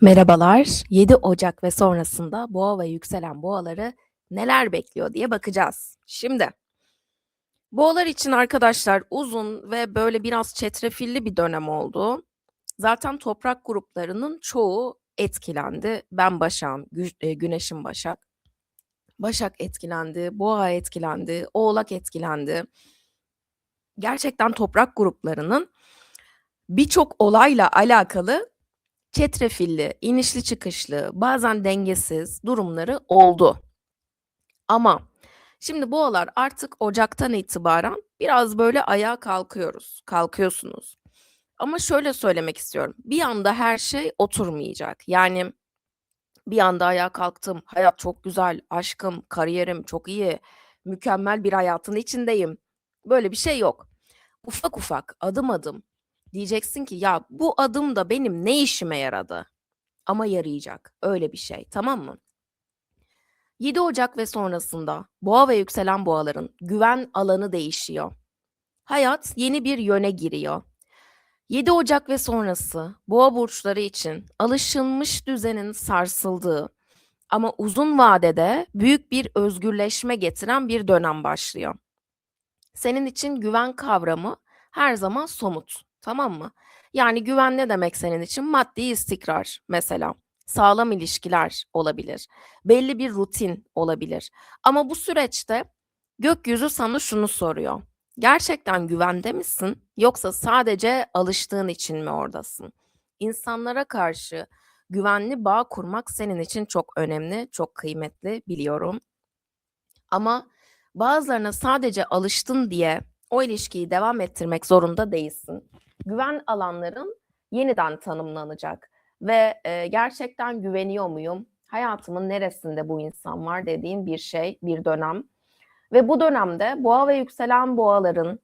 Merhabalar. 7 Ocak ve sonrasında boğa ve yükselen boğaları neler bekliyor diye bakacağız. Şimdi boğalar için arkadaşlar uzun ve böyle biraz çetrefilli bir dönem oldu. Zaten toprak gruplarının çoğu etkilendi. Ben Başak'ım, e, Güneş'im Başak. Başak etkilendi, Boğa etkilendi, Oğlak etkilendi. Gerçekten toprak gruplarının birçok olayla alakalı çetrefilli, inişli çıkışlı, bazen dengesiz durumları oldu. Ama şimdi boğalar artık Ocak'tan itibaren biraz böyle ayağa kalkıyoruz, kalkıyorsunuz. Ama şöyle söylemek istiyorum. Bir anda her şey oturmayacak. Yani bir anda ayağa kalktım. Hayat çok güzel, aşkım, kariyerim çok iyi, mükemmel bir hayatın içindeyim. Böyle bir şey yok. Ufak ufak, adım adım diyeceksin ki ya bu adım da benim ne işime yaradı? Ama yarayacak. Öyle bir şey. Tamam mı? 7 Ocak ve sonrasında boğa ve yükselen boğaların güven alanı değişiyor. Hayat yeni bir yöne giriyor. 7 Ocak ve sonrası boğa burçları için alışılmış düzenin sarsıldığı ama uzun vadede büyük bir özgürleşme getiren bir dönem başlıyor. Senin için güven kavramı her zaman somut, tamam mı? Yani güven ne demek senin için? Maddi istikrar mesela. Sağlam ilişkiler olabilir. Belli bir rutin olabilir. Ama bu süreçte gökyüzü sana şunu soruyor. Gerçekten güvende misin yoksa sadece alıştığın için mi oradasın? İnsanlara karşı güvenli bağ kurmak senin için çok önemli, çok kıymetli biliyorum. Ama bazılarına sadece alıştın diye o ilişkiyi devam ettirmek zorunda değilsin. Güven alanların yeniden tanımlanacak ve e, gerçekten güveniyor muyum? Hayatımın neresinde bu insan var dediğim bir şey, bir dönem. Ve bu dönemde boğa ve yükselen boğaların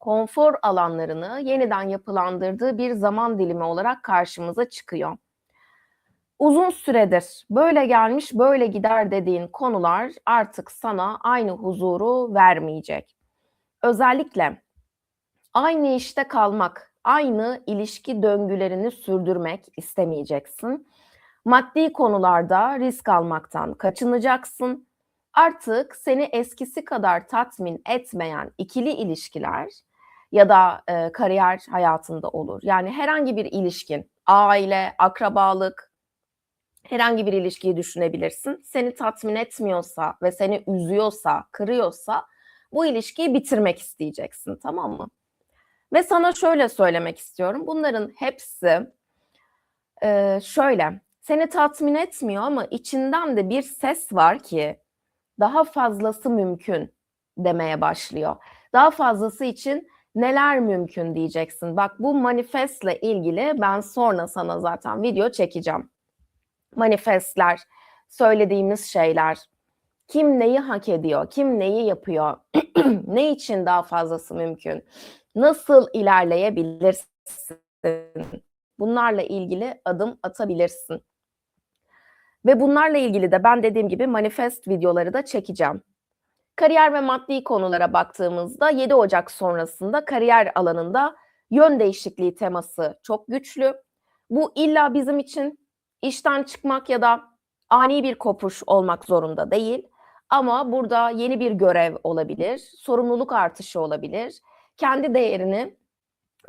konfor alanlarını yeniden yapılandırdığı bir zaman dilimi olarak karşımıza çıkıyor. Uzun süredir böyle gelmiş böyle gider dediğin konular artık sana aynı huzuru vermeyecek. Özellikle aynı işte kalmak, aynı ilişki döngülerini sürdürmek istemeyeceksin. Maddi konularda risk almaktan kaçınacaksın. Artık seni eskisi kadar tatmin etmeyen ikili ilişkiler ya da e, kariyer hayatında olur. Yani herhangi bir ilişkin, aile, akrabalık, herhangi bir ilişkiyi düşünebilirsin. Seni tatmin etmiyorsa ve seni üzüyorsa, kırıyorsa bu ilişkiyi bitirmek isteyeceksin, tamam mı? Ve sana şöyle söylemek istiyorum. Bunların hepsi e, şöyle. Seni tatmin etmiyor ama içinden de bir ses var ki daha fazlası mümkün demeye başlıyor. Daha fazlası için neler mümkün diyeceksin. Bak bu manifestle ilgili ben sonra sana zaten video çekeceğim. Manifestler, söylediğimiz şeyler, kim neyi hak ediyor, kim neyi yapıyor, ne için daha fazlası mümkün, nasıl ilerleyebilirsin, bunlarla ilgili adım atabilirsin. Ve bunlarla ilgili de ben dediğim gibi manifest videoları da çekeceğim. Kariyer ve maddi konulara baktığımızda 7 Ocak sonrasında kariyer alanında yön değişikliği teması çok güçlü. Bu illa bizim için işten çıkmak ya da ani bir kopuş olmak zorunda değil. Ama burada yeni bir görev olabilir, sorumluluk artışı olabilir. Kendi değerini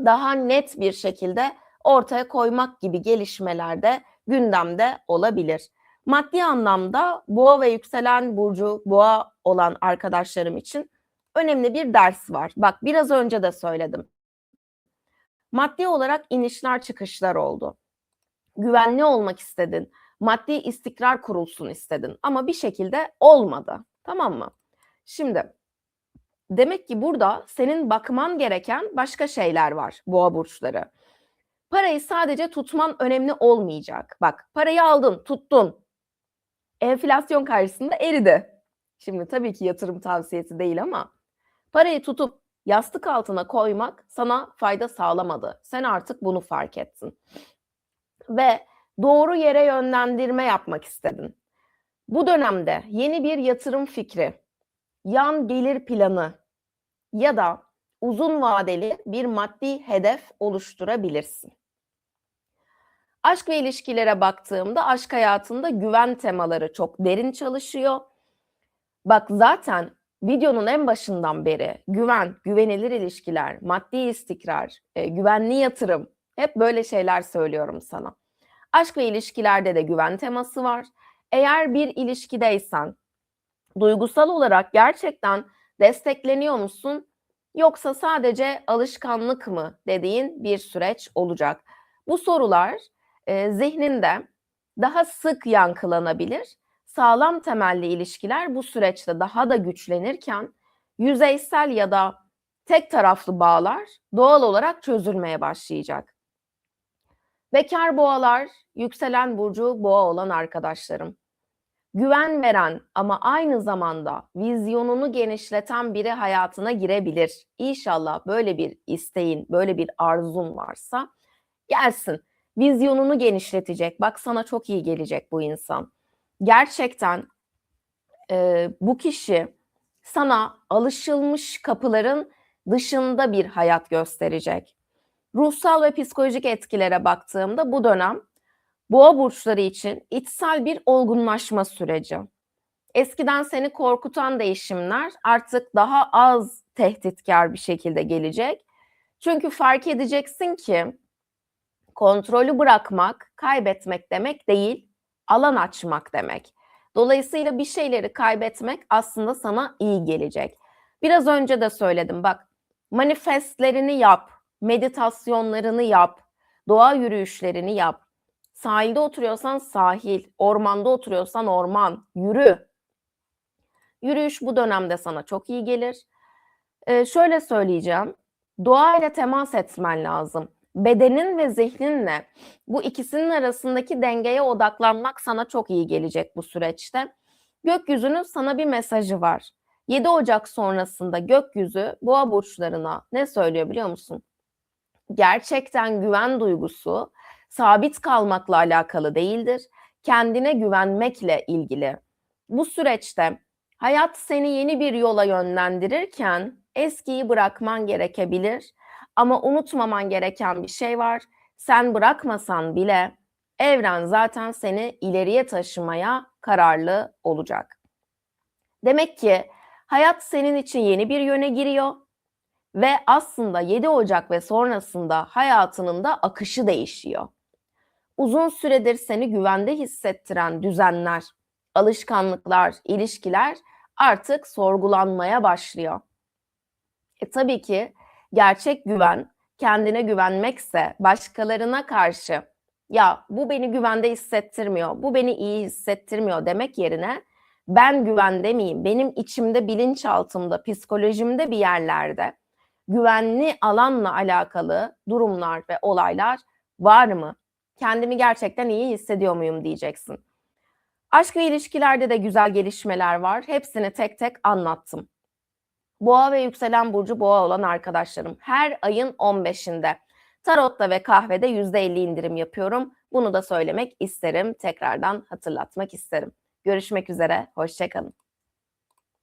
daha net bir şekilde ortaya koymak gibi gelişmeler de gündemde olabilir. Maddi anlamda boğa ve yükselen burcu boğa olan arkadaşlarım için önemli bir ders var. Bak biraz önce de söyledim. Maddi olarak inişler çıkışlar oldu. Güvenli olmak istedin. Maddi istikrar kurulsun istedin ama bir şekilde olmadı. Tamam mı? Şimdi demek ki burada senin bakman gereken başka şeyler var boğa burçları. Parayı sadece tutman önemli olmayacak. Bak parayı aldın, tuttun. Enflasyon karşısında eridi. Şimdi tabii ki yatırım tavsiyesi değil ama parayı tutup yastık altına koymak sana fayda sağlamadı. Sen artık bunu fark ettin. Ve doğru yere yönlendirme yapmak istedin. Bu dönemde yeni bir yatırım fikri, yan gelir planı ya da uzun vadeli bir maddi hedef oluşturabilirsin. Aşk ve ilişkilere baktığımda aşk hayatında güven temaları çok derin çalışıyor. Bak zaten videonun en başından beri güven, güvenilir ilişkiler, maddi istikrar, e, güvenli yatırım hep böyle şeyler söylüyorum sana. Aşk ve ilişkilerde de güven teması var. Eğer bir ilişkideysen duygusal olarak gerçekten destekleniyor musun yoksa sadece alışkanlık mı dediğin bir süreç olacak. Bu sorular e, zihninde daha sık yankılanabilir. Sağlam temelli ilişkiler bu süreçte daha da güçlenirken yüzeysel ya da tek taraflı bağlar doğal olarak çözülmeye başlayacak. Bekar boğalar, yükselen burcu boğa olan arkadaşlarım. Güven veren ama aynı zamanda vizyonunu genişleten biri hayatına girebilir. İnşallah böyle bir isteğin, böyle bir arzun varsa gelsin. Vizyonunu genişletecek. Bak sana çok iyi gelecek bu insan. Gerçekten e, bu kişi sana alışılmış kapıların dışında bir hayat gösterecek. Ruhsal ve psikolojik etkilere baktığımda bu dönem boğa burçları için içsel bir olgunlaşma süreci. Eskiden seni korkutan değişimler artık daha az tehditkar bir şekilde gelecek. Çünkü fark edeceksin ki kontrolü bırakmak, kaybetmek demek değil, alan açmak demek. Dolayısıyla bir şeyleri kaybetmek aslında sana iyi gelecek. Biraz önce de söyledim bak manifestlerini yap, meditasyonlarını yap, doğa yürüyüşlerini yap. Sahilde oturuyorsan sahil, ormanda oturuyorsan orman, yürü. Yürüyüş bu dönemde sana çok iyi gelir. Ee, şöyle söyleyeceğim, doğayla temas etmen lazım. Bedenin ve zihninle bu ikisinin arasındaki dengeye odaklanmak sana çok iyi gelecek bu süreçte. Gökyüzünün sana bir mesajı var. 7 Ocak sonrasında gökyüzü boğa burçlarına ne söylüyor biliyor musun? Gerçekten güven duygusu sabit kalmakla alakalı değildir. Kendine güvenmekle ilgili. Bu süreçte hayat seni yeni bir yola yönlendirirken eskiyi bırakman gerekebilir. Ama unutmaman gereken bir şey var. Sen bırakmasan bile evren zaten seni ileriye taşımaya kararlı olacak. Demek ki hayat senin için yeni bir yöne giriyor ve aslında 7 Ocak ve sonrasında hayatının da akışı değişiyor. Uzun süredir seni güvende hissettiren düzenler, alışkanlıklar, ilişkiler artık sorgulanmaya başlıyor. E tabii ki gerçek güven kendine güvenmekse başkalarına karşı ya bu beni güvende hissettirmiyor, bu beni iyi hissettirmiyor demek yerine ben güvende miyim? Benim içimde, bilinçaltımda, psikolojimde bir yerlerde güvenli alanla alakalı durumlar ve olaylar var mı? Kendimi gerçekten iyi hissediyor muyum diyeceksin. Aşk ve ilişkilerde de güzel gelişmeler var. Hepsini tek tek anlattım. Boğa ve yükselen burcu boğa olan arkadaşlarım her ayın 15'inde tarotta ve kahvede %50 indirim yapıyorum. Bunu da söylemek isterim. Tekrardan hatırlatmak isterim. Görüşmek üzere. Hoşçakalın.